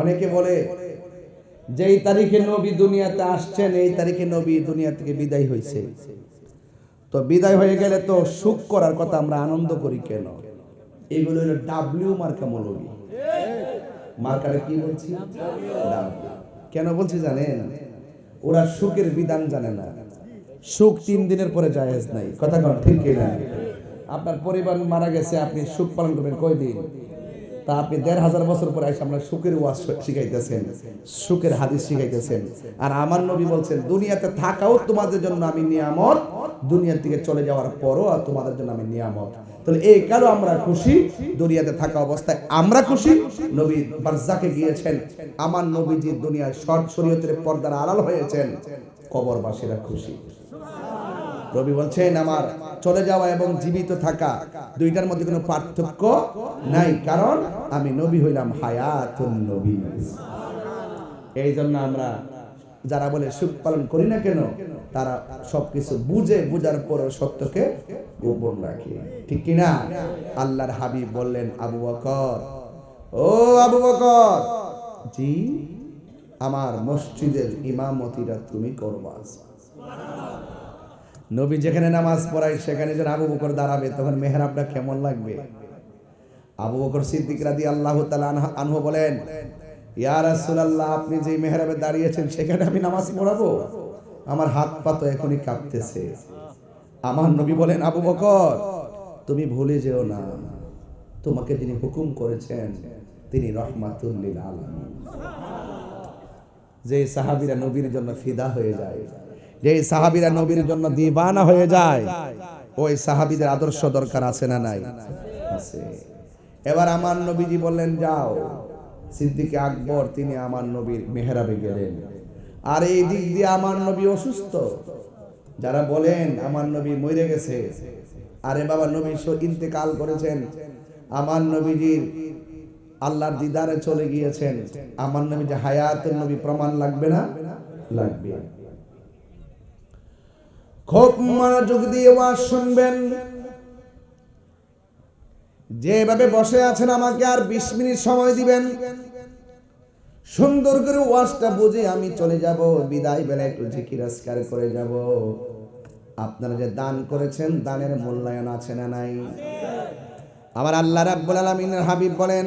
অনেকে বলে, যেই তারিখে নবী দুনিয়াতে আসছেন, এই তারিখে নবী দুনিয়া থেকে বিদায় হয়েছে। তো বিদায় হয়ে গেলে তো সুখ করার কথা আমরা আনন্দ করি কেন? এগুলো হলো ডাব্লিউ মার্কা মৌলবী। মার্কাটা কি বলছি? কেন বলছি জানেন? ওরা সুখের বিধান জানে না। সুখ তিন দিনের পরে জায়েজ নাই। কথা কন, ঠিক কিনা? আপনার পরিবার মারা গেছে, আপনি সুখ পালন করবেন কয়দিন? তা আপনি দেড় হাজার বছর পরে এসে আমরা সুখের ওয়াজ শিখাইতেছেন, সুখের হাদিস শিখাইতেছেন। আর আমার নবী বলছেন, দুনিয়াতে থাকাও তোমাদের জন্য আমি নিয়ামত, দুনিয়ার থেকে চলে যাওয়ার পরও আর তোমাদের জন্য আমি নিয়ামত। তাহলে এই কারও আমরা খুশি, দুনিয়াতে থাকা অবস্থায় আমরা খুশি। নবী বারজাকে গিয়েছেন, আমার নবীজি দুনিয়ায় শর্ট শরীয়তের পর্দার আড়াল হয়েছেন, কবরবাসীরা খুশি। রবি বলছেন, আমার চলে যাওয়া এবং জীবিত থাকা দুইটার মধ্যে কোনো পার্থক্য নাই, কারণ আমি নবী হইলাম হায়াতুন নবী। এই জন্য আমরা যারা বলে সুখ পালন করি না কেন, তারা সবকিছু বুঝে বুঝার পর সত্যকে গোপন রাখে। ঠিক কিনা? আল্লাহর হাবিব বললেন, আবু বকর, ও আবু বকর, জি, আমার মসজিদের ইমামতিরা তুমি করবা। নবী যেখানে নামাজ পড়ায়, সেখানে যেন আবু বকর দাঁড়াবে, তখন মেহরাবটা কেমন লাগবে? আবু বকর সিদ্দিক রাদি আল্লাহ আনহু বলেন, ইয়া রাসূলুল্লাহ, আপনি যে মেহরাবে দাঁড়িয়েছেন, সেখানে আমি নামাজ পড়াবো? আমার হাত পা তো এখনই কাঁপতেছে। আমার নবী বলেন, আবু বকর, তুমি ভুলে যেও না। তোমাকে যিনি হুকুম করেছেন, তিনি রহমাতুল লিল আলামিন। যে সাহাবীরা নবীর জন্য ফিদা হয়ে যায়। যে সাহাবীরা নবীর জন্য দিবানা হয়ে যায়, ওই সাহাবিদের আদর্শ দরকার আছে না নাই? আছে। এবার আমার নবীজি বললেন, যাও। সিদ্দিকে আকবর, তিনি আমার নবীর মেহরাবে গেলেন। আর এই দিক দিয়ে আমার নবী অসুস্থ। যারা বলেন, আমার নবী মরে গেছে। আরে বাবা, নবী ইন্তেকাল করেছেন। আমার নবীজির আল্লাহর দিদারে চলে গিয়েছেন। আমার নবী যে হায়াতের নবী, প্রমাণ লাগবে না? লাগবে। খুব মনোযোগ দিয়ে ওয়াজ শুনবেন। যেভাবে বসে আছেন আমাকে আর বিশ মিনিট সময় দিবেন। সুন্দর করে ওয়াজটা বুঝে আমি চলে যাব। বিদায় বেলা একটু জিকির আজকার করে যাব। আপনারা যে দান করেছেন, দানের মূল্যায়ন আছে না নাই? আমার আল্লাহ রাব্বুল আলামিনের হাবিব বলেন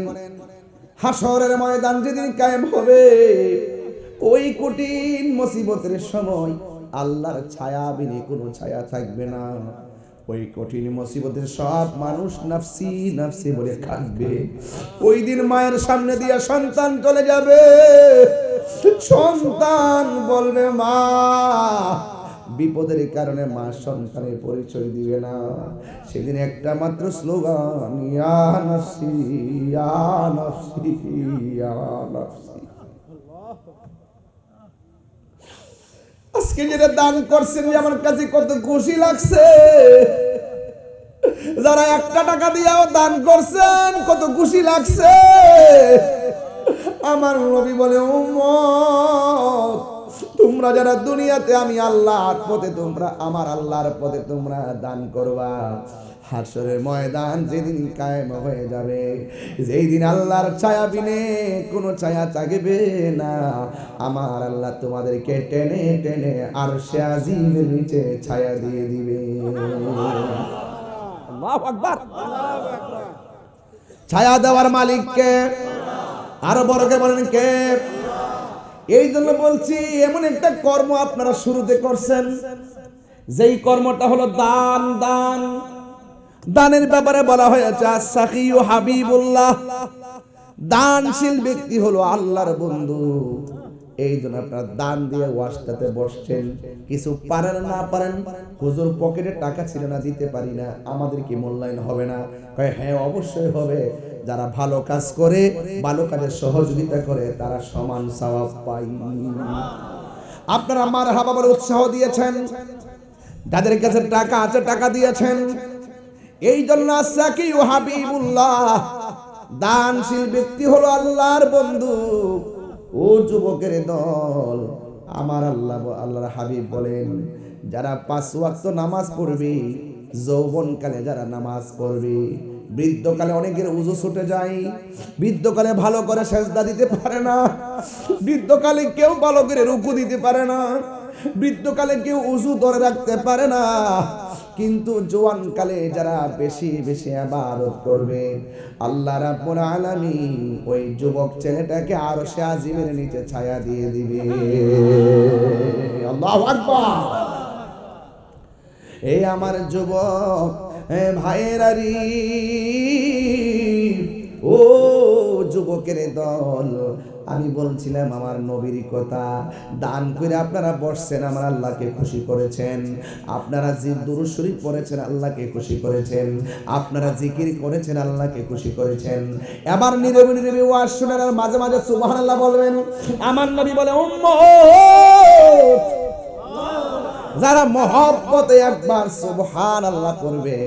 হাসরের ময়দান যেদিন কায়েম হবে, ওই কঠিন মুসিবতের সময় আল্লাহর ছায়া বিনে কোনো ছায়া থাকবে না। ওই কঠিন মুসিবতের সব মানুষ নাফসি নাফসি বলে কাঁদবে। ওই দিন মায়ের সামনে দিয়ে সন্তান চলে যাবে। সন্তান বলবে, মা, বিপদের কারণে মা সন্তানের পরিচয় দিবে না। সেদিন একটা মাত্র স্লোগান, ইয়া নফসি ইয়া নফসি ইয়া নফসি। আজকে যেটা দান করছেন, আমার কাছে কত খুশি লাগছে। যারা একটা টাকা দিয়েও দান করছেন, কত খুশি লাগছে। আমার নবী বলে, উম্মত তোমরা যারা দুনিয়াতে, আমি আল্লাহর পথে তোমরা, আমার আল্লাহর পথে তোমরা দান করবা। হাসরের ময়দান যেদিন কায়েম হয়ে যাবে যেই দিন আল্লাহর ছায়া বিনে কোনো ছায়া থাকবে না। আমার আল্লাহ তোমাদেরকে টেনে টেনে আর সে আজিমের নিচে ছায়া দিয়ে দিবে। ছায়া দেওয়ার মালিককে, আরও বড়কে বলেন কে? এই জন্য বলছি, এমন একটা কর্ম আপনারা শুরুতে করছেন। যেই কর্মটা হলো দান দান। দানের ব্যাপারে বলা হয়েছে সাকিউ হাবিবুল্লাহ। দানশীল ব্যক্তি হলো আল্লাহর বন্ধু। এই জন্য আপনারা দান দিয়ে ওয়াশটাতে বসছেন। কিছু পারেন, না পারেন, হুজুর পকেটে টাকা ছিল না, দিতে পারি না। আমাদের কি মূল্যায়ন হবে না? হ্যাঁ অবশ্যই হবে। যারা ভালো কাজ করে, ভালো কাজের সহযোগিতা করে, তারা সমান সওয়াব পায়। আপনারা মার হাবা বলে উৎসাহ দিয়েছেন। যাদের কাছে টাকা আছে, টাকা দিয়েছেন। এই জন্য সাকি ও হাবিবুল্লাহ দানশীল ব্যক্তি হলো আল্লাহর বন্ধু। ও যুবকের দল, আমার আল্লাহ আল্লাহর হাবিব বলেন, যারা পাঁচ ওয়াক্ত নামাজ পড়বে, যৌবনকালে যারা নামাজ পড়বে, বৃদ্ধকালে অনেকের উজু ছুটে যায়, বৃদ্ধকালে ভালো করে সেজদা দিতে পারে না, বৃদ্ধকালে কেউ ভালো করে রুকু দিতে পারে না, বৃদ্ধকালে কেউ উজু ধরে রাখতে পারে না কিন্তু জোয়ানকালে যারা বেশি বেশি আবাদত করবে, আল্লাহ রাব্বুল আলামিন ওই যুবক ছেলেটাকে আরও সে আজিমের নিচে ছায়া দিয়ে দিবে। আল্লাহু আকবার। এই আমার যুবক ভাইয়েরারি ও যুবকের দল আমি বলছিলাম, আমার নবীর কথা দান করে আপনারা বসছেন, আমার আল্লাহকে খুশি করেছেন। আপনারা যে দুরুশরী পড়েছেন, আল্লাহকে খুশি করেছেন। আপনারা জিকির করেছেন, আল্লাহকে খুশি করেছেন। এবার নীরবে নীরবে ওয়াজ শুনেন আর মাঝে মাঝে সুবহানাল্লাহ বলবেন, আমার নবী বলে, উম্মত, যারা মহব্বতে একবার সুবহান আল্লাহ করবে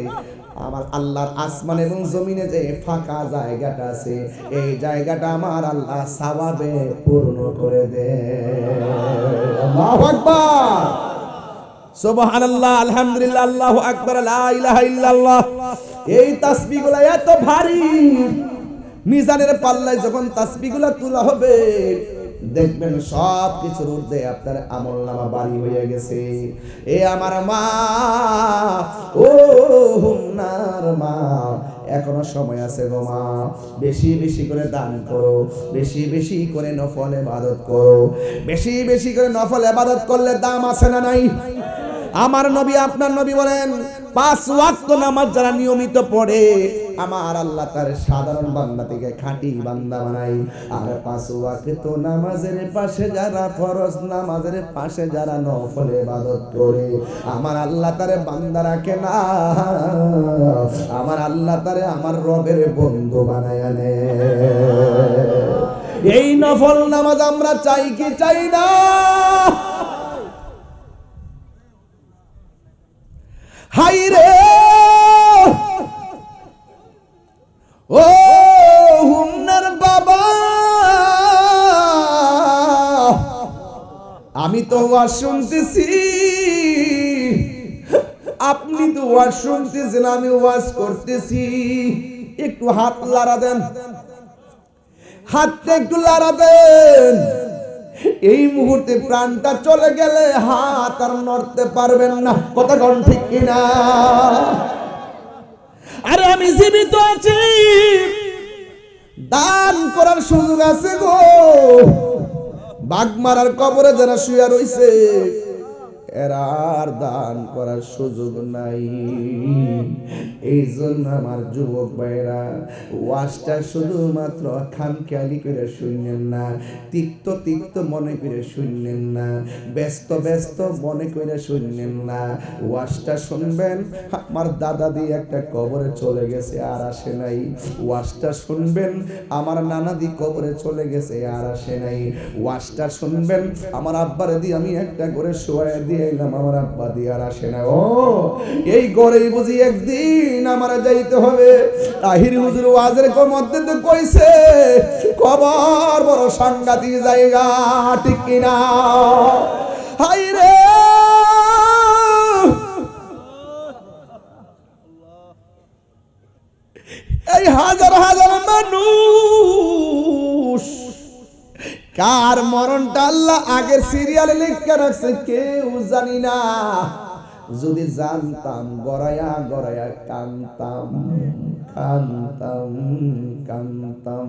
আমার আল্লাহর আসমান এবং জমিনে যে ফাঁকা জায়গাটা আছে, এই জায়গাটা আমার আল্লাহ সাবাবে পূর্ণ করে দে। সুবহানাল্লাহ, আলহামদুলিল্লাহ, আল্লাহু আকবার, লা ইলাহা ইল্লাল্লাহ। এই তাসবিহগুলো এত ভারী। মিজানের পাল্লায় যখন তাসবিহগুলো তোলা হবে দেখবেন সব কিছুর ঊর্ধ্বে আপনার আমল নামা বাড়ি হয়ে গেছে। এ আমার মা, ও হুমনার মা, এখনও সময় আছে গো মা, বেশি বেশি করে দান করো, বেশি বেশি করে নফল এবাদত করো। বেশি বেশি করে নফল এবাদত করলে দাম আছে না নাই? আমার নবী, আপনার নবী বলেন, পাঁচ ওয়াক্ত নামাজ যারা নিয়মিত পড়ে আমার আল্লাহ তার সাধারণ বান্দা থেকে খাঁটি বান্দা বানাই। আর পাঁচ ওয়াক্ত নামাজের পাশে যারা ফরজ, নামাজের পাশে যারা নফল ইবাদত করে, আমার আল্লাহ তারে বান্দা রাখে না। আমার আল্লাহ তারে আমার রবের বন্ধু বানায় আনে এই নফল নামাজ আমরা চাই কি চাই না? হাই রে ও হুমনার বাবা, আমি তো ওয়াজ শুনতেছি। আপনি তো ওয়াজ শুনতেছেন, আমি ওয়াজ করতেছি। একটু হাত লাড়া দেন। হাতটা একটু লাড়া দেন। এই মুহূর্তে প্রাণটা চলে গেলে হাত আর নড়তে পারবেন না। কন ঠিক কিনা? আরে আমি জীবিত আছি। দান করার সুযোগ আছে গো। বাঘ মারার কবরে যারা শুয়ে রইছে এরা আর দান করার সুযোগ নাই। এই জন্য আমার যুবক ভাইরা ওয়াজটা শুধুমাত্র খামখেয়ালি করে শুনলেন না, তিক্ত তিক্ত মনে করে শুনলেন না, ব্যস্ত ব্যস্ত মনে করে শুনলেন না। ওয়াজটা শুনবেন, আমার দাদা দিয়ে একটা কবরে চলে গেছে আর আসে নাই। ওয়াজটা শুনবেন, আমার নানা দি কবরে চলে গেছে আর আসে নাই। ওয়াজটা শুনবেন, আমার আব্বারে দিয়ে আমি একটা করে শোয়া দিয়ে এলাম আমার আব্বা আসে না, ও, এই গড়েই বুঝি একদিন আমার যাইতে হবে। তাহির হুজুর ওয়াজের মধ্যে তো কইছে, কবর বড় সাংঘাতিক জায়গা, ঠিক কিনা? হাই রে! এই হাজার হাজার কার মরণটা আল্লাহ আগের সিরিয়ালে লিখে রাখছে কেউ জানি না। যদি জানতাম, গড়ায়া গড়ায়া কানতাম, কান্তাম, কানতাম।